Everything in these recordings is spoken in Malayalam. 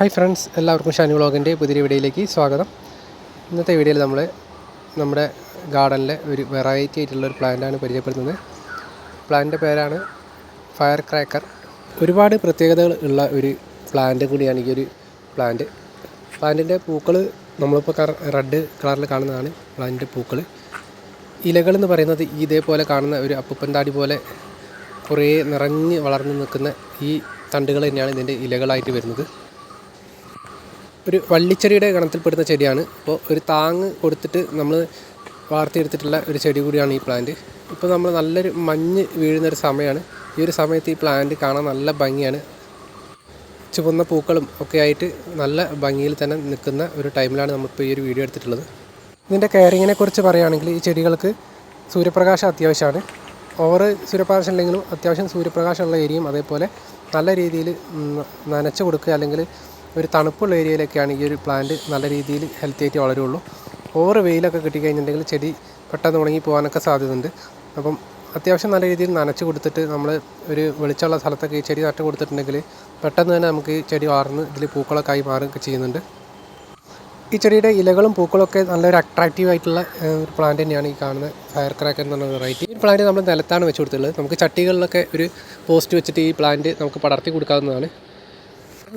ഹായ് ഫ്രണ്ട്സ് എല്ലാവർക്കും ഷാനി വ്ളോഗിന്റെ പുതിയ വീഡിയോയിലേക്ക് സ്വാഗതം. ഇന്നത്തെ വീഡിയോയിൽ നമ്മൾ നമ്മുടെ ഗാർഡനിലെ ഒരു വെറൈറ്റി ആയിട്ടുള്ള ഒരു പ്ലാന്റാണ് പരിചയപ്പെടുത്തുന്നത്. പ്ലാന്റിന്റെ പേരാണ് ഫയർ ക്രാക്കർ ഒരുപാട് പ്രത്യേകതകൾ ഉള്ള ഒരു പ്ലാന്റ് കൂടിയാണ് ഈ ഒരു പ്ലാന്റ് പ്ലാന്റിന്റെ പൂക്കൾ നമ്മളിപ്പോൾ റെഡ് കളറിൽ കാണുന്നതാണ് പ്ലാന്റിന്റെ പൂക്കൾ. ഇലകൾ എന്ന് പറയുന്നത് ഇതേപോലെ കാണുന്ന ഒരു അപ്പൂപ്പൻ താടി പോലെ കുറേ നിറഞ്ഞ് വളർന്നു നിൽക്കുന്ന ഈ തണ്ടുകൾ തന്നെയാണ് ഇതിന്റെ ഇലകളായിട്ട് വരുന്നത്. ഒരു വള്ളിച്ചെടിയുടെ ഗണത്തിൽപ്പെടുന്ന ചെടിയാണ്. അപ്പോൾ ഒരു താങ്ങ് കൊടുത്തിട്ട് നമ്മൾ വളർത്തിയെടുത്തിട്ടുള്ള ഒരു ചെടി കൂടിയാണ് ഈ പ്ലാന്റ്. ഇപ്പോൾ നമ്മൾ നല്ലൊരു മഞ്ഞ് വീഴുന്നൊരു സമയമാണ് ഈ ഒരു സമയത്ത് ഈ പ്ലാന്റ് കാണാൻ നല്ല ഭംഗിയാണ്. ചുവന്ന പൂക്കളും ഒക്കെ ആയിട്ട് നല്ല ഭംഗിയിൽ തന്നെ നിൽക്കുന്ന ഒരു ടൈമിലാണ് നമ്മളിപ്പോൾ ഈ ഒരു വീഡിയോ എടുത്തിട്ടുള്ളത്. ഇതിന്റെ കെയറിങ്ങിനെ കുറിച്ച് പറയുകയാണെങ്കിൽ ഈ ചെടികൾക്ക് സൂര്യപ്രകാശം അത്യാവശ്യമാണ്. ഓവർ സൂര്യപ്രകാശം ഇല്ലെങ്കിലും അത്യാവശ്യം സൂര്യപ്രകാശമുള്ള ഏരിയയും അതേപോലെ നല്ല രീതിയിൽ നനച്ച് കൊടുക്കുക അല്ലെങ്കിൽ ഒരു തണുപ്പുള്ള ഏരിയയിലൊക്കെയാണ് ഈ ഒരു പ്ലാന്റ് നല്ല രീതിയിൽ ഹെൽത്തി ആയിട്ട് വളരുള്ളൂ. ഓവർ വെയിലൊക്കെ കിട്ടിക്കഴിഞ്ഞിട്ടുണ്ടെങ്കിൽ ചെടി പെട്ടെന്ന് ഉണങ്ങി പോകാനൊക്കെ സാധ്യതയുണ്ട്. അപ്പം അത്യാവശ്യം നല്ല രീതിയിൽ നനച്ച് കൊടുത്തിട്ട് നമ്മൾ ഒരു വെളിച്ചമുള്ള സ്ഥലത്തൊക്കെ ഈ ചെടി നട്ട് കൊടുത്തിട്ടുണ്ടെങ്കിൽ പെട്ടെന്ന് തന്നെ നമുക്ക് ചെടി വളർന്ന് ഇതിൽ പൂക്കളൊക്കെ ആയി മാറുകയൊക്കെ ചെയ്യുന്നുണ്ട്. ഈ ചെടിയുടെ ഇലകളും പൂക്കളൊക്കെ നല്ലൊരു അട്രാക്റ്റീവ് ആയിട്ടുള്ള ഒരു പ്ലാന്റ് തന്നെയാണ് ഈ കാണുന്ന ഫയർ ക്രാക്കർ എന്ന് പറഞ്ഞ വെറൈറ്റി ഈ പ്ലാന്റ് നമ്മൾ നിലത്താണ് വെച്ച് കൊടുത്തിട്ടുള്ളത്. നമുക്ക് ചട്ടികളിലൊക്കെ ഒരു പോസ്റ്റ് വെച്ചിട്ട് ഈ പ്ലാന്റ് നമുക്ക് പടർത്തി കൊടുക്കാവുന്നതാണ്.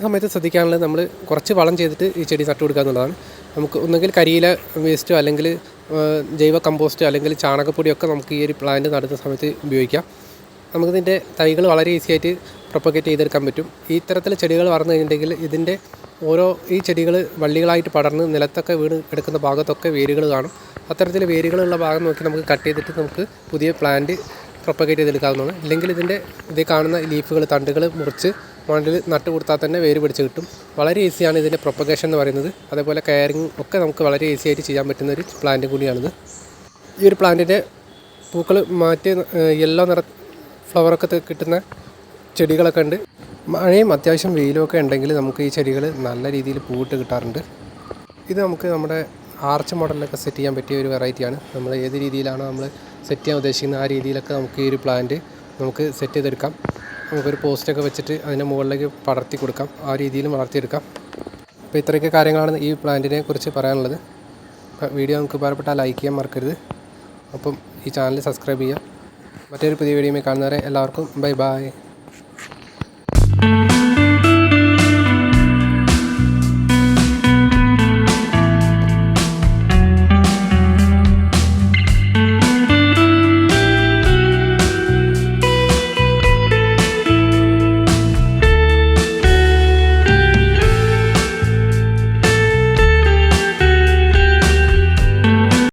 സമയത്ത് ശ്രദ്ധിക്കാനുള്ളത് നമ്മൾ കുറച്ച് വളം ചെയ്തിട്ട് ഈ ചെടി നട്ടു കൊടുക്കുക എന്നുള്ളതാണ്. നമുക്ക് ഒന്നുകിൽ കരിയില വേസ്റ്റോ അല്ലെങ്കിൽ ജൈവ കമ്പോസ്റ്റോ അല്ലെങ്കിൽ ചാണകപ്പൊടിയൊക്കെ നമുക്ക് ഈ ഒരു പ്ലാന്റ് നടുന്ന സമയത്ത് ഉപയോഗിക്കാം. നമുക്കിതിന്റെ തൈകൾ വളരെ ഈസി ആയിട്ട് പ്രൊപ്പഗേറ്റ് ചെയ്തെടുക്കാൻ പറ്റും. ഈ ഇത്തരത്തിൽ ചെടികൾ വളർന്നു കഴിഞ്ഞിട്ടുണ്ടെങ്കിൽ ഇതിന്റെ ഓരോ ഈ ചെടികൾ വള്ളികളായിട്ട് പടർന്ന് നിലത്തൊക്കെ വീണ് എടുക്കുന്ന ഭാഗത്തൊക്കെ വേരുകൾ കാണും. അത്തരത്തിൽ വേരുകളുള്ള ഭാഗം നോക്കി നമുക്ക് കട്ട് ചെയ്തിട്ട് നമുക്ക് പുതിയ പ്ലാന്റ് പ്രൊപ്പഗേറ്റ് ചെയ്തെടുക്കാവുന്നതാണ്. ഇല്ലെങ്കിൽ ഇതിന്റെ ഇത് കാണുന്ന ലീഫുകൾ തണ്ടുകൾ മുറിച്ച് മണ്ണിൽ നട്ട് കൊടുത്താൽ തന്നെ വേര് പിടിച്ച് കിട്ടും. വളരെ ഈസിയാണ് ഇതിന്റെ പ്രൊപ്പഗേഷൻ എന്ന് പറയുന്നത്. അതേപോലെ കെയറിങ് ഒക്കെ നമുക്ക് വളരെ ഈസി ആയിട്ട് ചെയ്യാൻ പറ്റുന്ന ഒരു പ്ലാന്റ് കൂടിയാണിത്. ഈ ഒരു പ്ലാന്റിന്റെ പൂക്കൾ മാറ്റി യെല്ലോ നിറ ഫ്ലവറൊക്കെ കിട്ടുന്ന ചെടികളൊക്കെ ഉണ്ട്. മഴയും അത്യാവശ്യം വെയിലും ഒക്കെ ഉണ്ടെങ്കിൽ നമുക്ക് ഈ ചെടികൾ നല്ല രീതിയിൽ പൂവിട്ട് കിട്ടാറുണ്ട്. ഇത് നമുക്ക് നമ്മുടെ ആർച്ച് മോഡലിലൊക്കെ സെറ്റ് ചെയ്യാൻ പറ്റിയ ഒരു വെറൈറ്റിയാണ് നമ്മൾ ഏത് രീതിയിലാണോ നമ്മൾ സെറ്റ് ചെയ്യാൻ ഉദ്ദേശിക്കുന്നത് ആ രീതിയിലൊക്കെ നമുക്ക് ഈ ഒരു പ്ലാന്റ് നമുക്ക് സെറ്റ് ചെയ്തെടുക്കാം. നമുക്കൊരു പോസ്റ്റൊക്കെ വെച്ചിട്ട് അതിന്റെ മുകളിലേക്ക് പടർത്തി കൊടുക്കാം. ആ രീതിയിലും വളർത്തിയെടുക്കാം. അപ്പോൾ ഇത്രയൊക്കെ കാര്യങ്ങളാണ് ഈ പ്ലാന്റിനെ കുറിച്ച് പറയാനുള്ളത്. വീഡിയോ നമുക്ക് ഉപകാരപ്പെട്ടാൽ ലൈക്ക് ചെയ്യാൻ മറക്കരുത്. അപ്പം ഈ ചാനൽ സബ്സ്ക്രൈബ് ചെയ്യുക. മറ്റൊരു പുതിയ വീഡിയോയിൽ കാണുന്നവരെ എല്ലാവർക്കും ബൈ ബൈ.